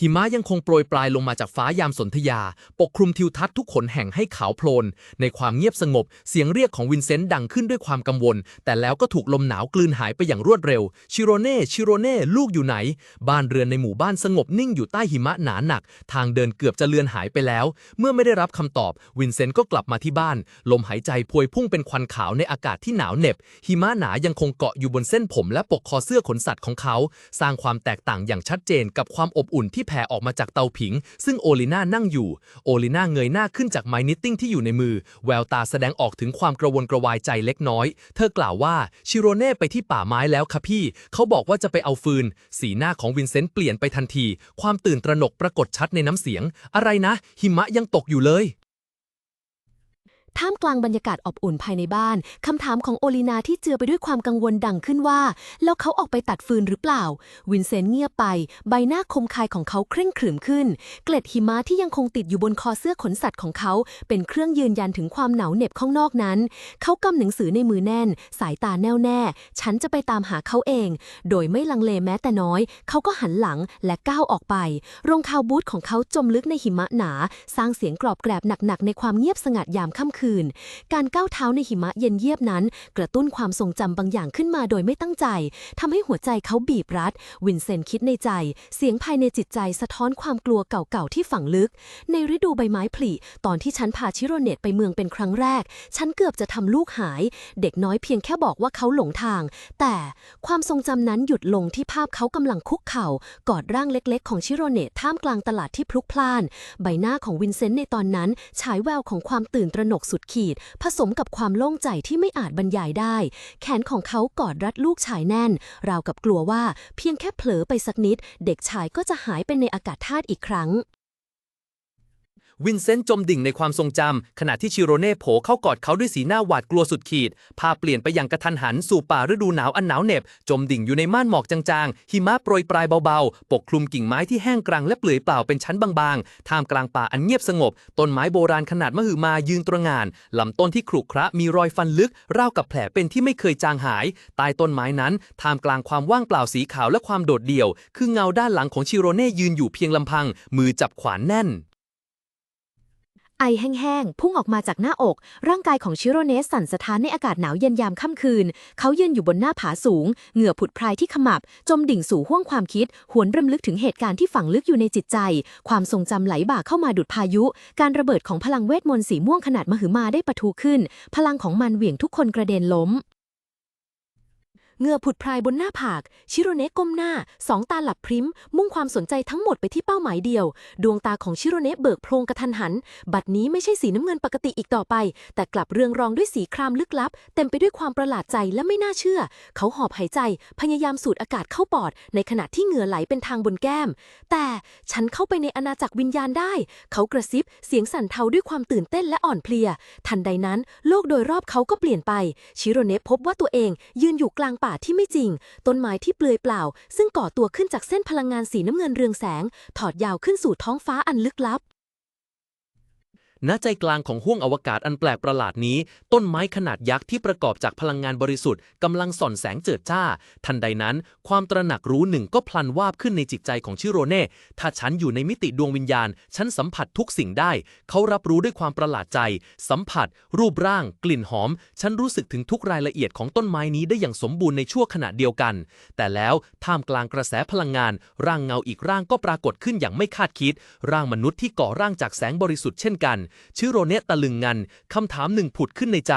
หิมะยังคงโปรยปลายลงมาจากฟ้ายามสนธยา ปกคลุมทิวทัศน์ทุกขนแห่งให้ขาวโพลน ในความเงียบสงบ เสียงเรียกของวินเซนต์ดังขึ้นด้วยความกังวล แต่แล้วก็ถูกลมหนาวกลืนหายไปอย่างรวดเร็ว ชิโรเน่ ชิโรเน่ ลูกอยู่ไหน บ้านเรือนในหมู่บ้านสงบนิ่งอยู่ใต้หิมะหนาหนัก ทางเดินเกือบจะเลือนหายไปแล้ว เมื่อไม่ได้รับคำตอบ วินเซนต์ก็กลับมาที่บ้าน ลมหายใจพวยพุ่งเป็นควันขาวในอากาศที่หนาวเหน็บ หิมะหนายังคงเกาะอยู่บนเส้นผม และปกคอเสื้อขนสัตว์ของเขา สร้างความแตกต่างอย่างชัดเจนกับความอบอุ่นที่แผ่ออกมาจากเตาผิง ซึ่งโอลิน่านั่งอยู่ โอลิน่าเงยหน้าขึ้นจากไม้นิตติ้งที่อยู่ในมือ แววตาแสดงออกถึงความกระวนกระวายใจเล็กน้อย เธอกล่าวว่าชิโรเน่ไปที่ป่าไม้แล้วค่ะพี่ เขาบอกว่าจะไปเอาฟืน สีหน้าของวินเซนต์เปลี่ยนไปทันที ความตื่นตระหนกปรากฏชัดในน้ำเสียง อะไรนะ หิมะยังตกอยู่เลย ท่ามกลางบรรยากาศอบอุ่นภายในบ้าน คำถามของโอลินาที่เจือไปด้วยความกังวลดังขึ้นว่า แล้วเขาออกไปตัดฟืนหรือเปล่า วินเซนต์เงียบไป ใบหน้าคมคายของเขาเคร่งขรึมขึ้น เกล็ดหิมะที่ยังคงติดอยู่บนคอเสื้อขนสัตว์ของเขา เป็นเครื่องยืนยันถึงความหนาวเหน็บข้างนอกนั้น เขากำหนังสือในมือแน่น สายตาแน่วแน่ ฉันจะไปตามหาเขาเอง โดยไม่ลังเลแม้แต่น้อย เขาก็หันหลังและก้าวออกไป รองเท้าบูทของเขาจมลึกในหิมะหนา สร้างเสียงกรอบแกรบหนักๆในความเงียบสงัดยามค่ำคืนการก้าวเท้าในหิมะเย็นเยียบนั้น กระตุ้นความทรงจำบางอย่างขึ้นมาโดยไม่ตั้งใจทำให้หัวใจเขาบีบรัด วินเซนต์คิดในใจ เสียงภายในจิตใจสะท้อนความกลัวเก่าๆที่ฝังลึก ในฤดูใบไม้ผลิตอนที่ฉันพาชิโรเนตไปเมืองเป็นครั้งแรก ฉันเกือบจะทำลูกหาย เด็กน้อยเพียงแค่บอกว่าเขาหลงทาง แต่ความทรงจำนั้นหยุดลงที่ภาพเขากำลังคุกเข่ากอดร่างเล็กๆ ของชิโรเนตท่ามกลางตลาดที่พลุกพล่าน ใบหน้าของวินเซนต์ในตอนนั้นฉายแววของความตื่นตระหนกสุดขีด ผสมกับความโล่งใจที่ไม่อาจบรรยายได้ แขนของเขากอดรัดลูกชายแน่น ราวกับกลัวว่าเพียงแค่เผลอไปสักนิด เด็กชายก็จะหายไปในอากาศธาตุอีกครั้ง วินเซนต์จมดิ่งในความทรงจำ ขณะที่ชิโรเน่โผเข้ากอดเขาด้วยสีหน้าหวาดกลัวสุดขีด พาเปลี่ยนไปอย่างกระทันหันสู่ป่าฤดูหนาวอันหนาวเหน็บ จมดิ่งอยู่ในม่านหมอกจางๆ หิมะโปรยปลายเบาๆ ปกคลุมกิ่งไม้ที่แห้งกรังและเปลือยเปล่าเป็นชั้นบางๆ ท่ามกลางป่าอันเงียบสงบ ต้นไม้โบราณขนาดมหึมายืนตระงาน ลำต้นที่ขรุขระมีรอยฟันลึกราวกับแผลเป็นที่ไม่เคยจางหาย ใต้ต้นไม้นั้น ท่ามกลางความว่างเปล่าสีขาวและความโดดเดี่ยว คือเงาด้านหลังของชิโรเน่ยืนอยู่เพียงลำพัง มือจับขวานแน่น ไอแห้งๆ พุ่งออกมาจากหน้าอก ร่างกายของชิโรเนสสั่นสะท้านในอากาศหนาวเย็นยามค่ำคืน เขายืนอยู่บนหน้าผาสูง เหงื่อผุดพรายที่ขมับ จมดิ่งสู่ห้วงความคิด หวนรำลึกถึงเหตุการณ์ที่ฝังลึกอยู่ในจิตใจ ความทรงจำไหลบ่าเข้ามาดุดพายุ การระเบิดของพลังเวทมนต์สีม่วงขนาดมหึมาได้ปะทุขึ้น พลังของมันเหวี่ยงทุกคนกระเด็นล้ม เงื่อผุดพรายบนหน้าผาก ชิโรเนะก้มหน้า สองตาหลับพริ้ม มุ่งความสนใจทั้งหมดไปที่เป้าหมายเดียว ดวงตาของชิโรเนะเบิกโพรงกระทันหัน บัดนี้ไม่ใช่สีน้ำเงินปกติอีกต่อไป แต่กลับเรืองรองด้วยสีครามลึกลับ เต็มไปด้วยความประหลาดใจและไม่น่าเชื่อ เขาหอบหายใจ พยายามสูดอากาศเข้าปอด ในขณะที่เหงื่อไหลเป็นทางบนแก้ม แต่ฉันเข้าไปในอาณาจักรวิญญาณได้ เขากระซิบ เสียงสั่นเทาด้วยความตื่นเต้นและอ่อนเพลีย ทันใดนั้น โลกโดยรอบเขาก็เปลี่ยนไป ชิโรเนะพบว่าตัวเองยืนอยู่กลางป่าที่ไม่จริง ต้นไม้ที่เปลือยเปล่า ซึ่งก่อตัวขึ้นจากเส้นพลังงานสีน้ำเงินเรืองแสง ถอดยาวขึ้นสู่ท้องฟ้าอันลึกลับ ณใจกลางของห้วงอวกาศอันแปลกประหลาดนี้ ต้นไม้ขนาดยักษ์ที่ประกอบจากพลังงานบริสุทธิ์กำลังส่อนแสงเจิดจ้า ทันใดนั้น ความตระหนักรู้หนึ่งก็พลันวาบขึ้นในจิตใจของชิโรเน่ ถ้าฉันอยู่ในมิติดวงวิญญาณ ฉันสัมผัสทุกสิ่งได้ เขารับรู้ด้วยความประหลาดใจ สัมผัส รูปร่าง กลิ่นหอม ฉันรู้สึกถึงทุกรายละเอียดของต้นไม้นี้ได้อย่างสมบูรณ์ในชั่วขณะเดียวกัน แต่แล้วท่ามกลางกระแสพลังงาน ร่างเงาอีกร่างก็ปรากฏขึ้นอย่างไม่คาดคิด ร่างมนุษย์ที่ก่อร่างจากแสงบริสุทธิ์เช่นกันชิโรเนะตะลึงงันคำถามหนึ่งผุดขึ้นในใจ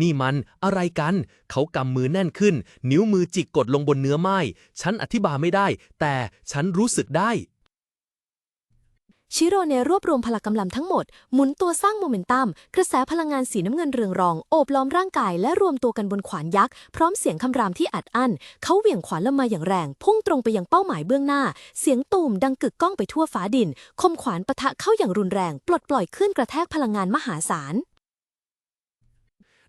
นี่มันอะไรกัน เขากำมือแน่นขึ้น นิ้วมือจิกกดลงบนเนื้อไม้ ฉันอธิบายไม่ได้ แต่ฉันรู้สึกได้ ชิโรเนรวบรวมพลังกำลังทั้งหมด หมุนตัวสร้างโมเมนตัม กระแสพลังงานสีน้ำเงินเรืองรอง โอบล้อมร่างกายและรวมตัวกันบนขวานยักษ์ พร้อมเสียงคำรามที่อัดอั้น เขาเหวี่ยงขวานลงมาอย่างแรง พุ่งตรงไปยังเป้าหมายเบื้องหน้า เสียงตูมดังกึกก้องไปทั่วฟ้าดิน คมขวานปะทะเข้าอย่างรุนแรง ปลดปล่อยขึ้นกระแทกพลังงานมหาศาล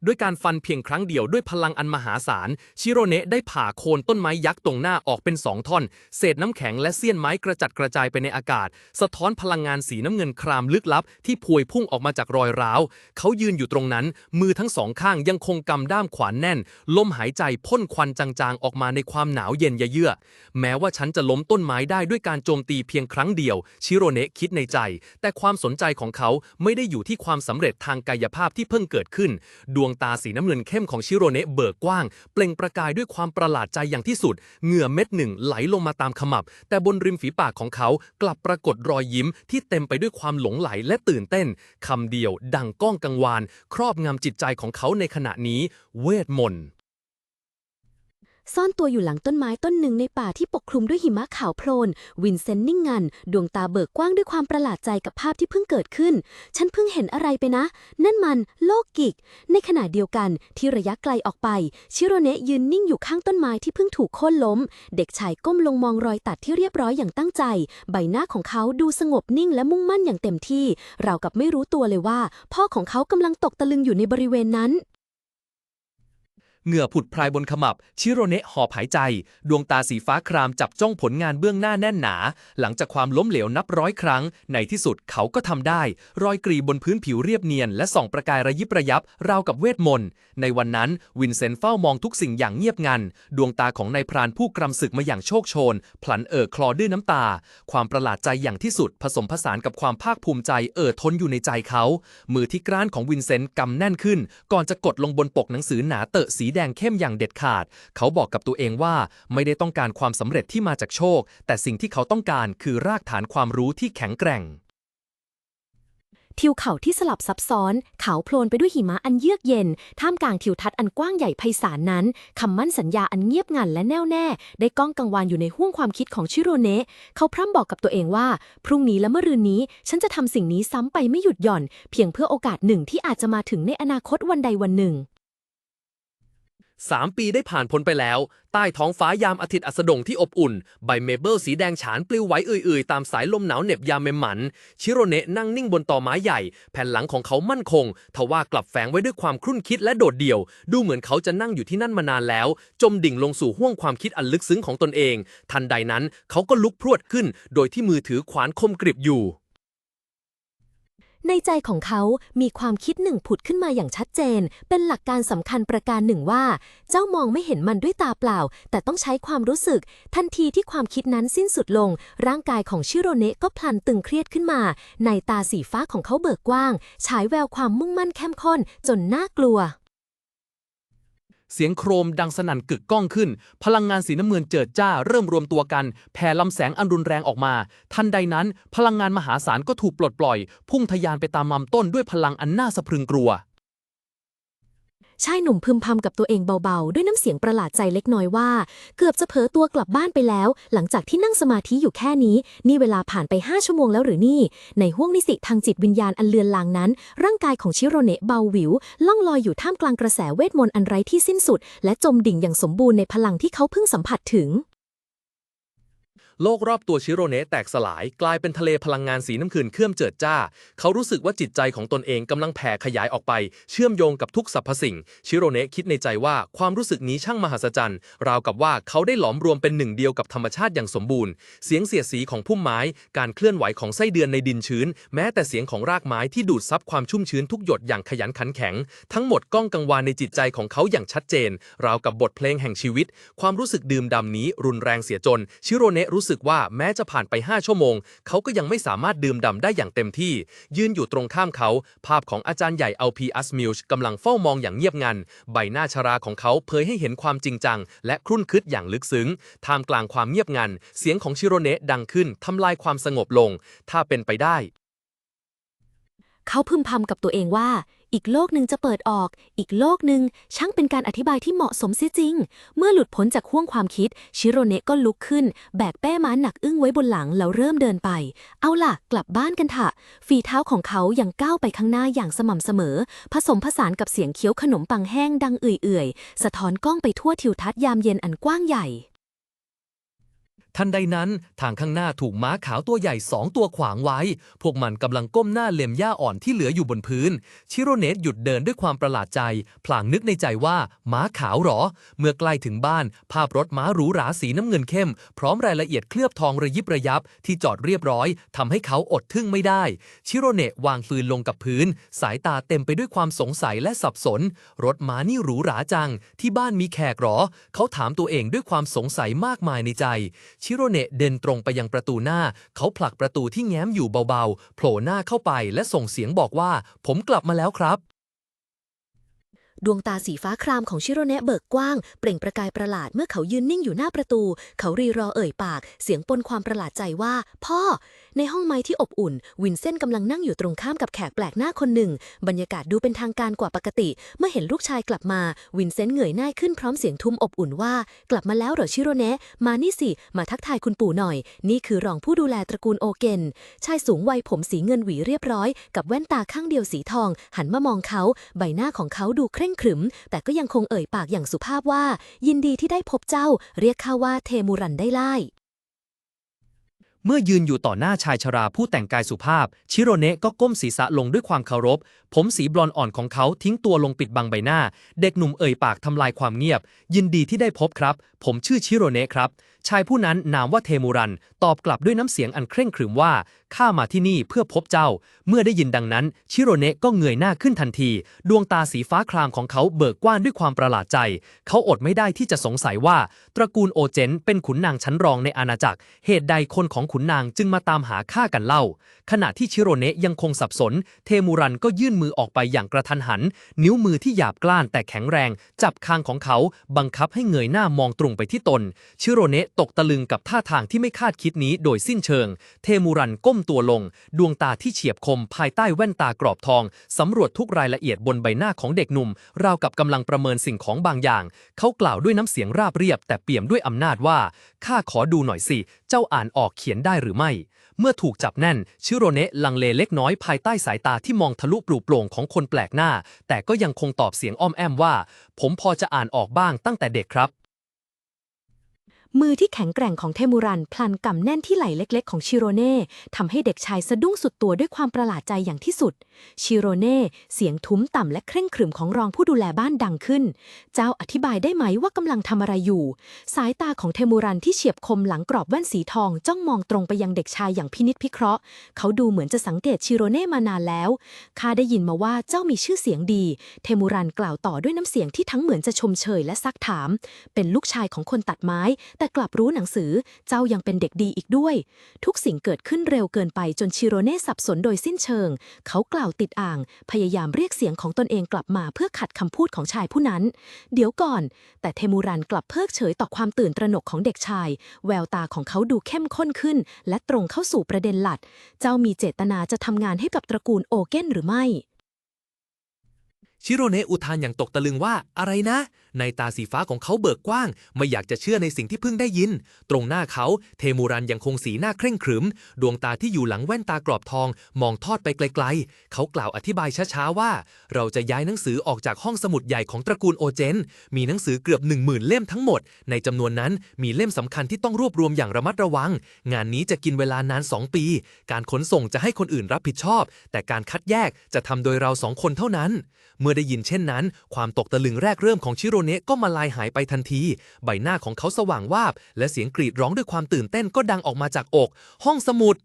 ด้วยการฟันเพียงครั้งเดียวด้วยพลังอันมหาศาล ชิโรเนะได้ผ่าโคนต้นไม้ยักษ์ตรงหน้าออกเป็นสองท่อน เศษน้ำแข็งและเสี้ยนไม้กระจัดกระจายไปในอากาศ สะท้อนพลังงานสีน้ำเงินครามลึกลับ ที่พวยพุ่งออกมาจากรอยร้าว เขายืนอยู่ตรงนั้น มือทั้งสองข้างยังคงกำด้ามขวานแน่น ลมหายใจพ่นควันจางๆ ออกมาในความหนาวเย็นเยือแม้ว่าฉันจะล้มต้นไม้ได้ด้วยการโจมตีเพียงครั้งเดียว ชิโรเนะคิดในใจ แต่ความสนใจของเขาไม่ได้อยู่ที่ความสำเร็จทางกายภาพที่เพิ่งเกิดขึ้นดวงตาสีน้ำเงินเข้มของชิโรเนะเบิกกว้าง เปล่งประกายด้วยความประหลาดใจอย่างที่สุด เหงื่อเม็ดหนึ่งไหลลงมาตามขมับ แต่บนริมฝีปากของเขากลับปรากฏรอยยิ้มที่เต็มไปด้วยความหลงไหลและตื่นเต้นคำเดียวดังก้องกังวาน ครอบงำจิตใจของเขาในขณะนี้ เวทมนต์ ซ่อนตัวอยู่หลังต้นไม้ต้นหนึ่งในป่าที่ปกคลุมด้วยหิมะขาวโพลน วินเซนต์นิ่งงัน ดวงตาเบิกกว้างด้วยความประหลาดใจกับภาพที่เพิ่งเกิดขึ้น ฉันเพิ่งเห็นอะไรไปนะ นั่นมันโลกกิก ในขณะเดียวกันที่ระยะไกลออกไป ชิโรเนะยืนนิ่งอยู่ข้างต้นไม้ที่เพิ่งถูกโค่นล้ม เด็กชายก้มลงมองรอยตัดที่เรียบร้อยอย่างตั้งใจ ใบหน้าของเขาดูสงบนิ่งและมุ่งมั่นอย่างเต็มที่ เรากับไม่รู้ตัวเลยว่า พ่อของเขากำลังตกตะลึงอยู่ในบริเวณนั้น เหงื่อผุดพรายบนขมับ ชิโรเนะหอบหายใจ ดวงตาสีฟ้าครามจับจ้องผลงานเบื้องหน้าแน่นหนา หลังจากความล้มเหลวนับร้อยครั้ง ในที่สุดเขาก็ทำได้ รอยกรีบนพื้นผิวเรียบเนียน และส่องประกายระยิบระยับ ราวกับเวทมนต์ ในวันนั้น วินเซนต์เฝ้ามองทุกสิ่งอย่างเงียบงัน ดวงตาของนายพรานผู้กรำศึกมาอย่างโชคโชนพลันเอ่อคลอด้วยน้ำตา ความประหลาดใจอย่างที่สุด ผสมผสานกับความภาคภูมิใจเอ่อทนอยู่ในใจเขา มือที่กร้านของวินเซนต์กำแน่นขึ้น ก่อนจะกดลงบนปกหนังสือหนาเตอะสีแดงเข้มอย่างเด็ดขาด เขาบอกกับตัวเองว่าไม่ได้ต้องการความสำเร็จที่มาจากโชค แต่สิ่งที่เขาต้องการคือรากฐานความรู้ที่แข็งแกร่ง ทิวเขาที่สลับซับซ้อน เขาโพลนไปด้วยหิมะอันเยือกเย็น ท่ามกลางทิวทัศน์อันกว้างใหญ่ไพศาลนั้นคำมั่นสัญญาอันเงียบงันและแน่วแน่ ได้ก้องกังวานอยู่ในห้วงความคิดของชิโรเนะเขาพร่ำบอกกับตัวเองว่า พรุ่งนี้และเมื่อรืนนี้ ฉันจะทำสิ่งนี้ซ้ำไปไม่หยุดหย่อน เพียงเพื่อโอกาสหนึ่งที่อาจจะมาถึงในอนาคตวันใดวันหนึ่ง สามปีได้ผ่านพ้นไปแล้ว ใต้ท้องฟ้ายามอาทิตย์อัสดงที่อบอุ่น ใบเมเบิลสีแดงฉานปลิวไหวเอื่อยๆ ตามสายลมหนาวเหน็บยามเมมหมัน ชิโรเนะนั่งนิ่งบนตอไม้ใหญ่ แผ่นหลังของเขามั่นคง ทว่ากลับแฝงไว้ด้วยความครุ่นคิดและโดดเดี่ยว ดูเหมือนเขาจะนั่งอยู่ที่นั่นมานานแล้ว จมดิ่งลงสู่ห้วงความคิดอันลึกซึ้งของตนเอง ทันใดนั้นเขาก็ลุกพรวดขึ้น โดยที่มือถือขวานคมกริบอยู่ ในใจของเขามีความคิดหนึ่งผุดขึ้นมาอย่างชัดเจน เป็นหลักการสำคัญประการหนึ่งว่า เจ้ามองไม่เห็นมันด้วยตาเปล่า แต่ต้องใช้ความรู้สึก ทันทีที่ความคิดนั้นสิ้นสุดลง ร่างกายของชิโรเนะก็พลันตึงเครียดขึ้นมา ในตาสีฟ้าของเขาเบิกกว้าง ฉายแววความมุ่งมั่นเข้มข้นจนน่ากลัว เสียงโครมดังสนั่นกึกก้องขึ้น พลังงานสีน้ำเงินเจิดจ้าเริ่มรวมตัวกัน แผ่ลำแสงอันรุนแรงออกมา ทันใดนั้น พลังงานมหาศาลก็ถูกปลดปล่อย พุ่งทะยานไปตามลำต้นด้วยพลังอันน่าสะพรึงกลัว ชายหนุ่มพึมพำกับตัวเองเบาๆ ด้วยน้ำเสียงประหลาดใจเล็กน้อยว่า เกือบจะเผลอตัวกลับบ้านไปแล้ว หลังจากที่นั่งสมาธิอยู่แค่นี้ นี่เวลาผ่านไป 5 ชั่วโมงแล้วหรือนี่ ในห้วงนิสิตทางจิตวิญญาณอันเลือนลางนั้น ร่างกายของชิโรเนะเบาหวิว ล่องลอยอยู่ท่ามกลางกระแสเวทมนต์อันไร้ที่สิ้นสุด และจมดิ่งอย่างสมบูรณ์ในพลังที่เขาเพิ่งสัมผัสถึง โลกรอบตัวชิโรเนะแตกสลายกลายเป็นทะเลพลังงานสีน้ำคืนเคลื่อมเจิดจ้า เขารู้สึกว่าจิตใจของตนเองกำลังแผ่ขยายออกไป เชื่อมโยงกับทุกสรรพสิ่ง ชิโรเนะคิดในใจว่าความรู้สึกนี้ช่างมหัศจรรย์ ราวกับว่าเขาได้หลอมรวมเป็นหนึ่งเดียวกับธรรมชาติอย่างสมบูรณ์ เสียงเสียดสีของพุ่มไม้ การเคลื่อนไหวของไส้เดือนในดินชื้น แม้แต่เสียงของรากไม้ที่ดูดซับความชุ่มชื้นทุกหยดอย่างขยันขันแข็ง ทั้งหมดก้องกังวานในจิตใจของเขาอย่างชัดเจน ราวกับบทเพลงแห่งชีวิต ความรู้สึกดื่มด่ำนี้รุนแรงเสียจน ชิโรเนะรู้สึกว่าแม้จะผ่านไป 5 ชั่วโมง เขาก็ยังไม่สามารถดื่มด่ำได้อย่างเต็มที่ ยืนอยู่ตรงข้ามเขา ภาพของอาจารย์ใหญ่เอัลพีอัสมิลช์กำลังเฝ้ามองอย่างเงียบงัน ใบหน้าชราของเขาเผยให้เห็นความจริงจัง และครุ่นคิดอย่างลึกซึ้ง ท่ามกลางความเงียบงัน เสียงของชิโรเนะดังขึ้นทำลายความสงบลง ถ้าเป็นไปได้ เขาพึมพำกับตัวเองว่า อีกโลกหนึ่งจะเปิดออก อีกโลกหนึ่งช่างเป็นการอธิบายที่เหมาะสมเสียจริง เมื่อหลุดพ้นจากห่วงความคิด ชิโรเนะก็ลุกขึ้น แบกแป้ม้าหนักอึ้งไว้บนหลังแล้วเริ่มเดินไป เอาล่ะ กลับบ้านกันเถอะฝีเท้าของเขายังก้าวไปข้างหน้าอย่างสม่ำเสมอ ผสมผสานกับเสียงเคี้ยวขนมปังแห้งดังเอื่อยๆ สะท้อนกล้องไปทั่วทิวทัศน์ยามเย็นอันกว้างใหญ่ ทันใดนั้นทางข้างหน้าถูกม้าขาวตัวใหญ่สองตัวขวางไว้ พวกมันกำลังก้มหน้าเล็มหญ้าอ่อนที่เหลืออยู่บนพื้น ชิโรเนตหยุดเดินด้วยความประหลาดใจ พลางนึกในใจว่าม้าขาวหรอ เมื่อใกล้ถึงบ้าน ภาพรถม้าหรูหราสีน้ำเงินเข้ม พร้อมรายละเอียดเคลือบทองระยิบระยับ ที่จอดเรียบร้อยทำให้เขาอดทึ่งไม่ได้ ชิโรเนะวางฟืนลงกับพื้น สายตาเต็มไปด้วยความสงสัยและสับสน รถม้านี่หรูหราจัง ที่บ้านมีแขกหรอ เขาถามตัวเองด้วยความสงสัยมากมายในใจชิโรเนะเดินตรงไปยังประตูหน้า เขาผลักประตูที่แง้มอยู่เบาๆ โผล่หน้าเข้าไปและส่งเสียงบอกว่า ผมกลับมาแล้วครับ ดวงตาสีฟ้าครามของชิโรเนะเบิกกว้าง เปล่งประกายประหลาดเมื่อเขายืนนิ่งอยู่หน้าประตู เขารีรอเอ่ยปาก เสียงปนความประหลาดใจว่า พ่อ ในห้องไม้ที่อบอุ่น วินเซนต์กำลังนั่งอยู่ตรงข้ามกับแขกแปลกหน้าคนหนึ่ง บรรยากาศดูเป็นทางการกว่าปกติ เมื่อเห็นลูกชายกลับมา วินเซนต์เหงื่อยหน้าขึ้นพร้อมเสียงทุ้มอบอุ่นว่า กลับมาแล้วเหรอชิโรเนะมานี่สิ มาทักทายคุณปู่หน่อย นี่คือรองผู้ดูแลตระกูลโอเกนชายสูงวัยผมสีเงินหวีเรียบร้อย กับแว่นตาข้างเดียวสีทอง หันมามองเขา ใบหน้าของเขาดูเคร่งขรึม แต่ก็ยังคงเอ่ยปากอย่างสุภาพว่า ยินดีที่ได้พบเจ้า เรียกข้าว่าเทมูรันได้ไล่เมื่อยืนอยู่ต่อหน้าชายชราผู้แต่งกายสุภาพ ชิโรเนะก็ก้มศีรษะลงด้วยความเคารพ ผมสีบลอนอ่อนของเขาทิ้งตัวลงปิดบังใบหน้า เด็กหนุ่มเอ่ยปากทำลายความเงียบ ยินดีที่ได้พบครับ ผมชื่อชิโรเนะครับ ชายผู้นั้นนามว่าเทมูรัน ตอบกลับด้วยน้ำเสียงอันเคร่งขรึมว่า ข้ามาที่นี่เพื่อพบเจ้า เมื่อได้ยินดังนั้น ชิโรเนะก็เงยหน้าขึ้นทันที ดวงตาสีฟ้าครามของเขาเบิกกว้างด้วยความประหลาดใจ เขาอดไม่ได้ที่จะสงสัยว่า ตระกูลโอเจนเป็นขุนนางชั้นรองในอาณาจักร เหตุใดคนของขุนนางจึงมาตามหาฆ่ากันเล่า ขณะที่ชิโรเนะยังคงสับสน เทมูรันก็ยื่นมือืออกไปอย่างกระทันหัน นิ้วมือที่หยาบกล้านแต่แข็งแรง จับคางของเขาบังคับให้เงยหน้ามองตรงไปที่ตน ชิโรเนะตกตะลึงกับท่าทางที่ไม่คาดคิดนี้โดยสิ้นเชิง เทมูรันก้มตัวลง ดวงตาที่เฉียบคมภายใต้แว่นตากรอบทอง สำรวจทุกรายละเอียดบนใบหน้าของเด็กหนุ่ม ราวกับกำลังประเมินสิ่งของบางอย่าง เขากล่าวด้วยน้ำเสียงราบเรียบ แต่เปี่ยมด้วยอำนาจว่าข้าขอดูหน่อยสิ เจ้าอ่านออกเขียนได้หรือไม่ เมื่อถูกจับแน่น ชิโรเนะลังเลเล็กน้อยภายใต้สายตาที่มองทะลุปลุโปร่งของคนแปลกหน้า แต่ก็ยังคงตอบเสียงอ้อมแอมว่า ผมพอจะอ่านออกบ้างตั้งแต่เด็กครับ มือที่แข็งแกร่งของเทมูรันพลันกำแน่นที่ไหล่เล็ก ๆ ของชิโรเน่ทำให้เด็กชายสะดุ้งสุดตัวด้วยความประหลาดใจอย่างที่สุด ชิโรเน่เสียงทุ้มต่ำและเคร่งขรึมของรองผู้ดูแลบ้านดังขึ้น เจ้าอธิบายได้ไหมว่ากำลังทำอะไรอยู่ สายตาของเทมูรันที่เฉียบคมหลังกรอบแว่นสีทองจ้องมองตรงไปยังเด็กชายอย่างพินิจพิเคราะห์ เขาดูเหมือนจะสังเกตชิโรเน่มานานแล้วข้าได้ยินมาว่าเจ้ามีชื่อเสียงดี เทมูรันกล่าวต่อด้วยน้ำเสียงที่ทั้งเหมือนจะชมเชยและซักถาม เป็นลูกชายของคนตัดไม้แต่กลับรู้หนังสือเจ้ายังเป็นเด็กดีอีกด้วย ทุกสิ่งเกิดขึ้นเร็วเกินไปจนชิโรเน่สับสนโดยสิ้นเชิง เขากล่าวติดอ่าง พยายามเรียกเสียงของตนเองกลับมาเพื่อขัดคำพูดของชายผู้นั้น เดี๋ยวก่อน แต่เทมูรันกลับเพิกเฉยต่อความตื่นตระหนกของเด็กชาย แววตาของเขาดูเข้มข้นขึ้น และตรงเข้าสู่ประเด็นหลัก เจ้ามีเจตนาจะทำงานให้กับตระกูลโอเก้นหรือไม่ ชิโรเนะอุทานอย่างตกตะลึงว่าอะไรนะ ในตาสีฟ้าของเขาเบิกกว้าง ไม่อยากจะเชื่อในสิ่งที่เพิ่งได้ยิน ตรงหน้าเขา เทมูรันยังคงสีหน้าเคร่งขรึม ดวงตาที่อยู่หลังแว่นตากรอบทอง มองทอดไปไกลๆ เขากล่าวอธิบายช้าๆว่า เราจะย้ายหนังสือออกจากห้องสมุดใหญ่ของตระกูลโอเจน มีหนังสือเกือบ1 0,000 เล่มทั้งหมด ในจำนวนนั้นมีเล่มสำคัญที่ต้องรวบรวมอย่างระมัดระวัง งานนี้จะกินเวลานาน 2 ปี การขนส่งจะให้คนอื่นรับผิดชอบ แต่การคัดแยกจะทำโดยเราสองคนเท่านั้น เมื่อได้ยินเช่นนั้น ความตกตะลึงแรกเริ่มของชิโรเนะก็มาลายหายไปทันที ใบหน้าของเขาสว่างวาบ และเสียงกรีดร้องด้วยความตื่นเต้นก็ดังออกมาจากอก ห้องสมุด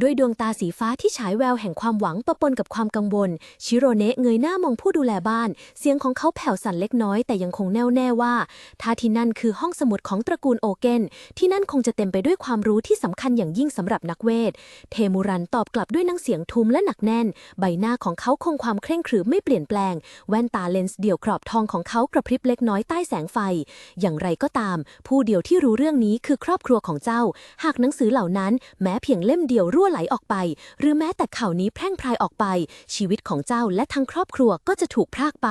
ด้วยดวงตาสีฟ้าที่ฉายแววแห่งความหวังปะปนกับความกังวล ชิโรเนะเงยหน้ามองผู้ดูแลบ้าน เสียงของเขาแผ่วสั่นเล็กน้อยแต่ยังคงแน่วแน่ว่าถ้าที่นั่นคือห้องสมุดของตระกูลโอเกนที่นั่นคงจะเต็มไปด้วยความรู้ที่สำคัญอย่างยิ่งสำหรับนักเวท เทมูรันตอบกลับด้วยน้ำเสียงทุ้มและหนักแน่น ใบหน้าของเขาคงความเคร่งขรึมไม่เปลี่ยนแปลง แว่นตาเลนส์เดี่ยวกรอบทองของเขากระพริบเล็กน้อยใต้แสงไฟ อย่างไรก็ตาม ผู้เดียวที่รู้เรื่องนี้คือครอบครัวของเจ้า หากหนังสือเหล่านั้นแม้เพียงเล่มเดียวรวรั่วไหลออกไป หรือแม้แต่ข่าวนี้แพร่งพรายออกไป ชีวิตของเจ้าและทั้งครอบครัวก็จะถูกพรากไป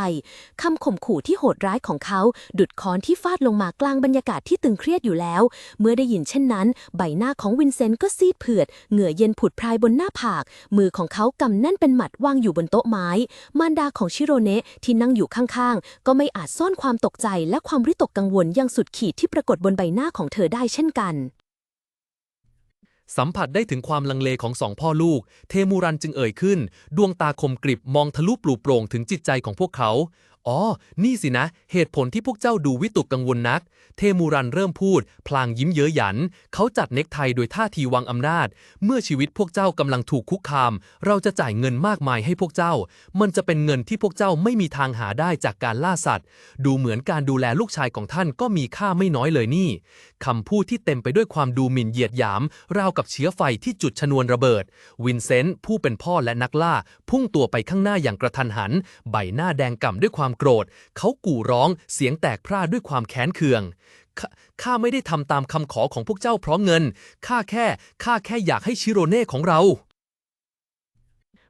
คำข่มขู่ที่โหดร้ายของเขา ดุดค้อนที่ฟาดลงมากลางบรรยากาศที่ตึงเครียดอยู่แล้ว เมื่อได้ยินเช่นนั้น ใบหน้าของวินเซนต์ก็ซีดเผือด เหงื่อเย็นผุดพรายบนหน้าผาก มือของเขากำแน่นเป็นหมัดวางอยู่บนโต๊ะไม้ มารดาของชิโรเนะที่นั่งอยู่ข้างๆ ก็ไม่อาจซ่อนความตกใจและความวิตกกังวลยังสุดขีดที่ปรากฏบนใบหน้าของเธอได้เช่นกัน สัมผัสได้ถึงความลังเลของสองพ่อลูก เทมูรันจึงเอ่ยขึ้น ดวงตาคมกริบมองทะลุปลุโปร่งถึงจิตใจของพวกเขา อ๋อ นี่สินะ เหตุผลที่พวกเจ้าดูวิตกกังวลนัก เทมูรันเริ่มพูด พลางยิ้มเย้ยหยัน เขาจัดเน็กไทโดยท่าทีวางอำนาจ เมื่อชีวิตพวกเจ้ากำลังถูกคุกคาม เราจะจ่ายเงินมากมายให้พวกเจ้า มันจะเป็นเงินที่พวกเจ้าไม่มีทางหาได้จากการล่าสัตว์ ดูเหมือนการดูแลลูกชายของท่านก็มีค่าไม่น้อยเลยนี่คำพูดที่เต็มไปด้วยความดูหมิ่นเหยียดหยาม ราวกับเชื้อไฟที่จุดชนวนระเบิด วินเซนต์ผู้เป็นพ่อและนักล่า พุ่งตัวไปข้างหน้าอย่างกระทันหัน ใบหน้าแดงก่ำด้วยความโกรธ เขากู่ร้องเสียงแตกพร่าด้วยความแค้นเคืองข้าข้าไม่ได้ทำตามคำขอของพวกเจ้าพร้อมเงินข้าแค่ข้าแค่อยากให้ชิโรเน่ของเรา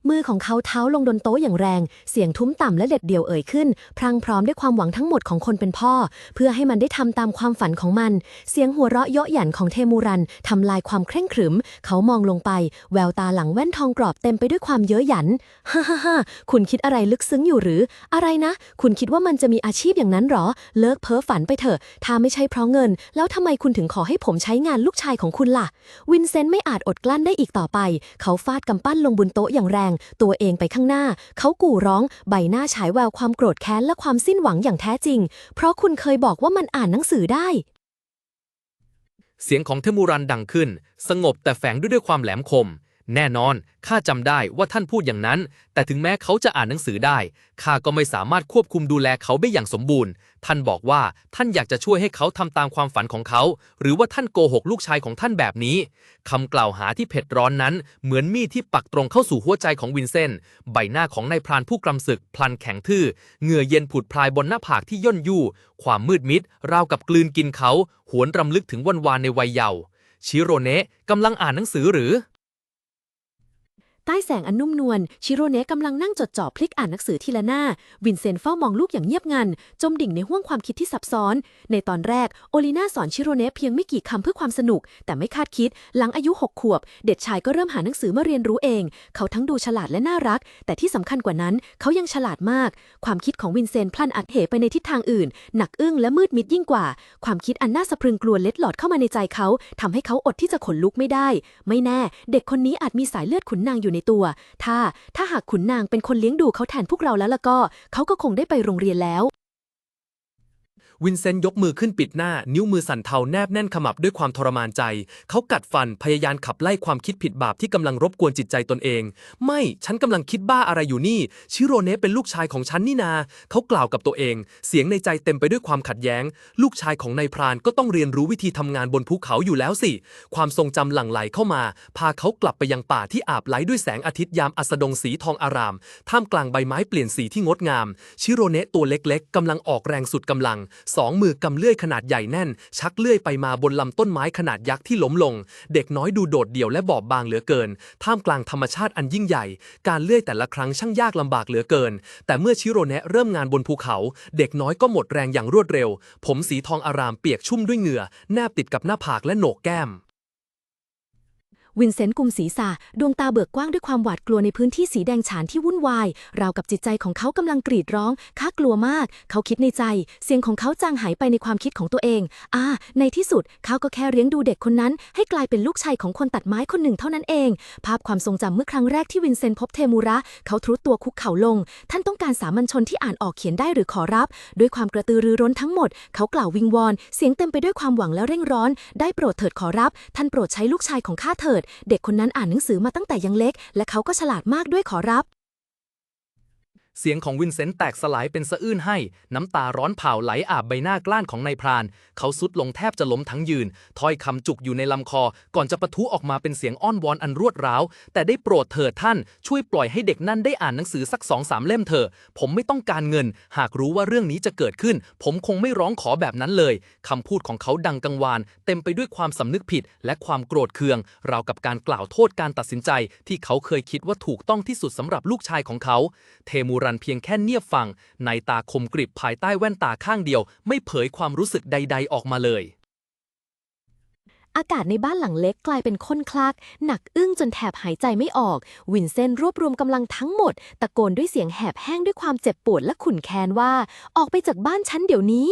มือของเขาเท้าลงบนโต๊ะอย่างแรง เสียงทุ้มต่ำและเด็ดเดี่ยวเอ่ยขึ้น พรังพร้อมด้วยความหวังทั้งหมดของคนเป็นพ่อ เพื่อให้มันได้ทำตามความฝันของมัน เสียงหัวเราะเยาะหยันของเทมูรันทำลายความเคร่งขรึม เขามองลงไป แววตาหลังแว่นทองกรอบเต็มไปด้วยความเย้ยหยัน ฮ่าฮ่าฮ่าคุณคิดอะไรลึกซึ้งอยู่หรือ อะไรนะ คุณคิดว่ามันจะมีอาชีพอย่างนั้นหรอ เลิกเพ้อฝันไปเถอะ ถ้าไม่ใช่เพราะเงิน แล้วทำไมคุณถึงขอให้ผมใช้งานลูกชายของคุณล่ะ วินเซนต์ไม่อาจอดกลั้นได้อีกต่อไป เขาฟาดกำปั้นลงบนโต๊ะอย่างแรงตัวเองไปข้างหน้า เขากู่ร้องใบหน้าฉายแววความโกรธแค้นและความสิ้นหวังอย่างแท้จริง เพราะคุณเคยบอกว่ามันอ่านหนังสือได้ เสียงของเทมูรันดังขึ้น สงบแต่แฝงด้วยด้วยความแหลมคม แน่นอน ข้าจำได้ว่าท่านพูดอย่างนั้น แต่ถึงแม้เขาจะอ่านหนังสือได้ ข้าก็ไม่สามารถควบคุมดูแลเขาได้อย่างสมบูรณ์ ท่านบอกว่าท่านอยากจะช่วยให้เขาทำตามความฝันของเขา หรือว่าท่านโกหกลูกชายของท่านแบบนี้คำกล่าวหาที่เผ็ดร้อนนั้น เหมือนมีดที่ปักตรงเข้าสู่หัวใจของวินเซนต์ ใบหน้าของนายพรานผู้กำศึก พลันแข็งทื่อ เหงื่อเย็นผุดพรายบนหน้าผากที่ย่นยู่ ความมืดมิด ราวกับกลืนกินเขา หวนรำลึกถึงวันวานในวัยเยาว์ ชิโรเนะกำลังอ่านหนังสือหรือ ต้แสงอันนุ่มนวลชิโรเนะกำลังนั่งจดจ่อพลิกอ่านหนังสือทีละหน้า วินเซนต์เฝ้ามองลูกอย่างเงียบงัน จมดิ่งในห้วงความคิดที่ซับซ้อน ในตอนแรก โอลิน่าสอนชิโรเนะเพียงไม่กี่คำเพื่อความสนุก แต่ไม่คาดคิด หลังอายุ6ขวบ เด็กชายก็เริ่มหาหนังสือมาเรียนรู้เอง เขาทั้งดูฉลาดและน่ารัก แต่ที่สำคัญกว่านั้น เขายังฉลาดมาก ความคิดของวินเซนต์พลันอักเหไปในทิศทางอื่น หนักอึ้งและมืดมิดยิ่งกว่า ความคิดอันน่าสะพรึงกลัวเล็ดหลอดเข้ามาในใจเขาทำให้เขาอดที่จะขนลุกไม่ได้ ไม่แน่ เด็กคนนี้อาจมีสายเลือดขุนนางอยู่ในตัว ถ้าถ้าหากขุนนางเป็นคนเลี้ยงดูเขาแทนพวกเราแล้วล่ะก็ เขาก็คงได้ไปโรงเรียนแล้ว วินเซนต์ยกมือขึ้นปิดหน้า นิ้วมือสั่นเทาแนบแน่นขมับด้วยความทรมานใจ เขากัดฟันพยายามขับไล่ความคิดผิดบาปที่กำลังรบกวนจิตใจตนเอง ไม่ฉันกำลังคิดบ้าอะไรอยู่นี่ ชิโรเนะเป็นลูกชายของฉันนี่นา เขากล่าวกับตัวเอง เสียงในใจเต็มไปด้วยความขัดแย้ง ลูกชายของนายพรานก็ต้องเรียนรู้วิธีทำงานบนภูเขาอยู่แล้วสิ ความทรงจำหลั่งไหลเข้ามา พาเขากลับไปยังป่าที่อาบไหลด้วยแสงอาทิตย์ยามอัสดงสีทองอาราม ท่ามกลางใบไม้เปลี่ยนสีที่งดงาม ชิโรเนะตัวเล็กๆกำลังออกแรงสุดกำลังสองมือกำเลื่อยขนาดใหญ่แน่น ชักเลื่อยไปมาบนลำต้นไม้ขนาดยักษ์ที่ล้มลง เด็กน้อยดูโดดเดี่ยวและบอบบางเหลือเกิน ท่ามกลางธรรมชาติอันยิ่งใหญ่ การเลื่อยแต่ละครั้งช่างยากลำบากเหลือเกิน แต่เมื่อชิโรเนะเริ่มงานบนภูเขา เด็กน้อยก็หมดแรงอย่างรวดเร็ว ผมสีทองอารามเปียกชุ่มด้วยเหงื่อแนบติดกับหน้าผากและโหนกแก้ม วินเซนต์กุมศีรษะดวงตาเบิกกว้างด้วยความหวาดกลัวในพื้นที่สีแดงฉานที่วุ่นวาย ราวกับจิตใจของเขากำลังกรีดร้องข้ากลัวมาก เขาคิดในใจ เสียงของเขาจางหายไปในความคิดของตัวเอง อ่า ในที่สุดเขาก็แค่เลี้ยงดูเด็กคนนั้น ให้กลายเป็นลูกชายของคนตัดไม้คนหนึ่งเท่านั้นเอง ภาพความทรงจำเมื่อครั้งแรกที่วินเซนต์พบเทมูระ เขาทรุดตัวคุกเข่าลง ท่านต้องการสามัญชนที่อ่านออกเขียนได้หรือขอรับ ด้วยความกระตือรือร้นทั้งหมด เขากล่าววิงวอน เสียงเต็มไปด้วยความหวังและเร่งร้อน ได้โปรดเถิดขอรับ ท่านโปรดใช้ลูกชายของข้าเถิดเด็กคนนั้นอ่านหนังสือมาตั้งแต่ยังเล็ก และเขาก็ฉลาดมากด้วยขอรับ เสียงของวินเซนต์แตกสลายเป็นสะอื้นให้ น้ำตาร้อนเผาไหลอาบใบหน้ากล้านของนายพราน เขาสุดลงแทบจะล้มทั้งยืน ถ้อยคำจุกอยู่ในลำคอ ก่อนจะปะทุออกมาเป็นเสียงอ้อนวอนอันรวดร้าว แต่ได้โปรดเถิดท่าน ช่วยปล่อยให้เด็กนั่นได้อ่านหนังสือสักสองสามเล่มเถอะ ผมไม่ต้องการเงิน หากรู้ว่าเรื่องนี้จะเกิดขึ้น ผมคงไม่ร้องขอแบบนั้นเลยคำพูดของเขาดังกังวาน เต็มไปด้วยความสำนึกผิด และความโกรธเคือง ราวกับการกล่าวโทษการตัดสินใจ ที่เขาเคยคิดว่าถูกต้องที่สุดสำหรับลูกชายของเขา เทมูรันเพียงแค่เงียบฟัง ในตาคมกริบภายใต้แว่นตาข้างเดียว ไม่เผยความรู้สึกใด ๆ ออกมาเลย อากาศในบ้านหลังเล็กกลายเป็นข้นคลัก หนักอึ้งจนแทบหายใจไม่ออก วินเซนรวบรวมกำลังทั้งหมด ตะโกนด้วยเสียงแหบแห้งด้วยความเจ็บปวดและขุ่นแค้นว่า ออกไปจากบ้านฉันเดี๋ยวนี้